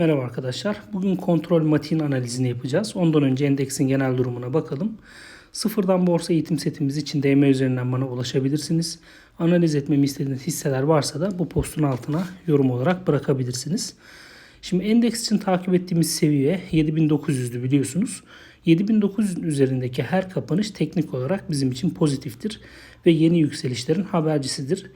Merhaba arkadaşlar. Bugün kontrol matiğin analizini yapacağız. Ondan önce endeksin genel durumuna bakalım. Sıfırdan borsa eğitim setimiz için DM üzerinden bana ulaşabilirsiniz. Analiz etmemi istediğiniz hisseler varsa da bu postun altına yorum olarak bırakabilirsiniz. Şimdi endeks için takip ettiğimiz seviye 7900'dü biliyorsunuz. 7900'ün üzerindeki her kapanış teknik olarak bizim için pozitiftir ve yeni yükselişlerin habercisidir.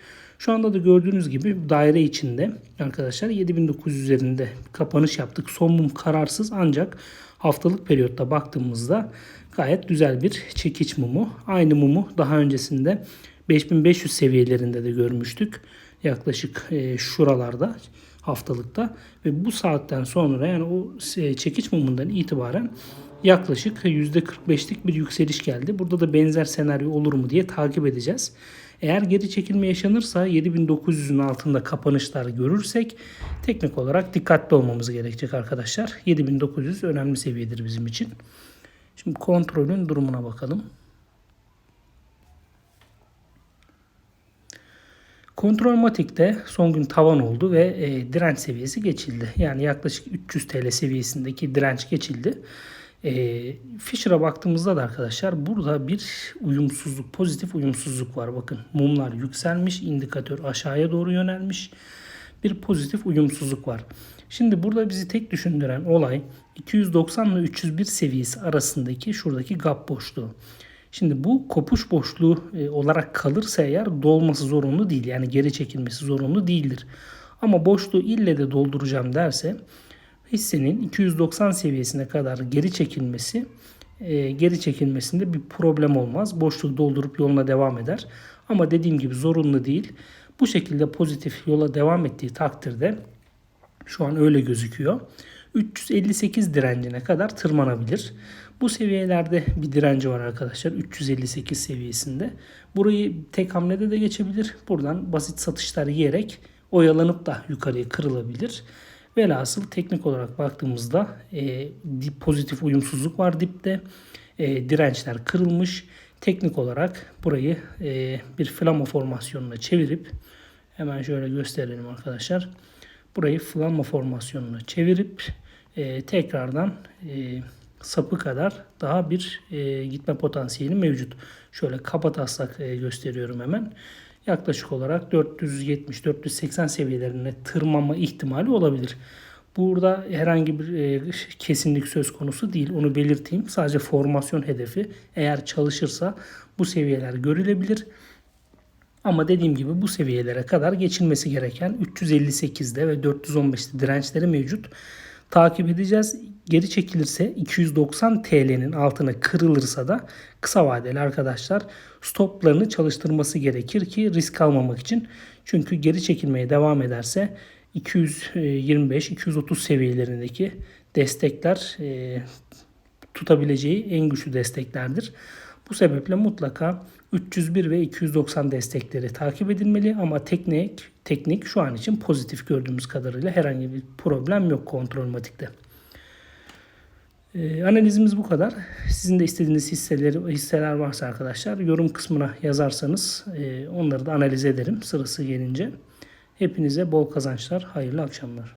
Şu anda da gördüğünüz gibi daire içinde arkadaşlar 7900 üzerinde kapanış yaptık. Son mum kararsız ancak haftalık periyotta baktığımızda gayet güzel bir çekiç mumu. Aynı mumu daha öncesinde 5500 seviyelerinde de görmüştük. Yaklaşık e, şuralarda haftalıkta ve bu saatten sonra yani o e, çekiç mumundan itibaren yaklaşık %45'lik bir yükseliş geldi. Burada da benzer senaryo olur mu diye takip edeceğiz. Eğer geri çekilme yaşanırsa 7900'ün altında kapanışlar görürsek teknik olarak dikkatli olmamız gerekecek arkadaşlar. 7900 önemli seviyedir bizim için. Şimdi kontrolün durumuna bakalım. Kontrol Matik'te son gün tavan oldu ve e, direnç seviyesi geçildi. Yani yaklaşık 300 TL seviyesindeki direnç geçildi. E, Fisher'a baktığımızda da arkadaşlar burada bir uyumsuzluk, pozitif uyumsuzluk var. Bakın mumlar yükselmiş, indikatör aşağıya doğru yönelmiş. Bir pozitif uyumsuzluk var. Şimdi burada bizi tek düşündüren olay 290 ile 301 seviyesi arasındaki şuradaki gap boşluğu. Şimdi bu kopuş boşluğu e, olarak kalırsa eğer dolması zorunlu değil. Yani geri çekilmesi zorunlu değildir. Ama boşluğu ille de dolduracağım derse hissenin 290 seviyesine kadar geri çekilmesi e, geri çekilmesinde bir problem olmaz. Boşluğu doldurup yoluna devam eder. Ama dediğim gibi zorunlu değil. Bu şekilde pozitif yola devam ettiği takdirde şu an öyle gözüküyor. 358 direncine kadar tırmanabilir. Bu seviyelerde bir direnci var arkadaşlar. 358 seviyesinde. Burayı tek hamlede de geçebilir. Buradan basit satışlar yiyerek oyalanıp da yukarıya kırılabilir. Velhasıl teknik olarak baktığımızda e, pozitif uyumsuzluk var dipte. E, dirençler kırılmış. Teknik olarak burayı e, bir flama formasyonuna çevirip hemen şöyle gösterelim arkadaşlar. Burayı flama formasyonuna çevirip e, tekrardan e, sapı kadar daha bir e, gitme potansiyeli mevcut. Şöyle kapatasak e, gösteriyorum hemen. Yaklaşık olarak 470-480 seviyelerine tırmanma ihtimali olabilir. Burada herhangi bir e, kesinlik söz konusu değil. Onu belirteyim. Sadece formasyon hedefi eğer çalışırsa bu seviyeler görülebilir. Ama dediğim gibi bu seviyelere kadar geçilmesi gereken 358'de ve 415'te dirençleri mevcut. Takip edeceğiz. Geri çekilirse 290 TL'nin altına kırılırsa da kısa vadeli arkadaşlar stoplarını çalıştırması gerekir ki risk almamak için. Çünkü geri çekilmeye devam ederse 225-230 seviyelerindeki destekler e, tutabileceği en güçlü desteklerdir. Bu sebeple mutlaka 301 ve 290 destekleri takip edilmeli ama teknik teknik şu an için pozitif gördüğümüz kadarıyla herhangi bir problem yok kontrol matikte. Ee, analizimiz bu kadar. Sizin de istediğiniz hisseleri, hisseler varsa arkadaşlar yorum kısmına yazarsanız e, onları da analiz ederim sırası gelince. Hepinize bol kazançlar, hayırlı akşamlar.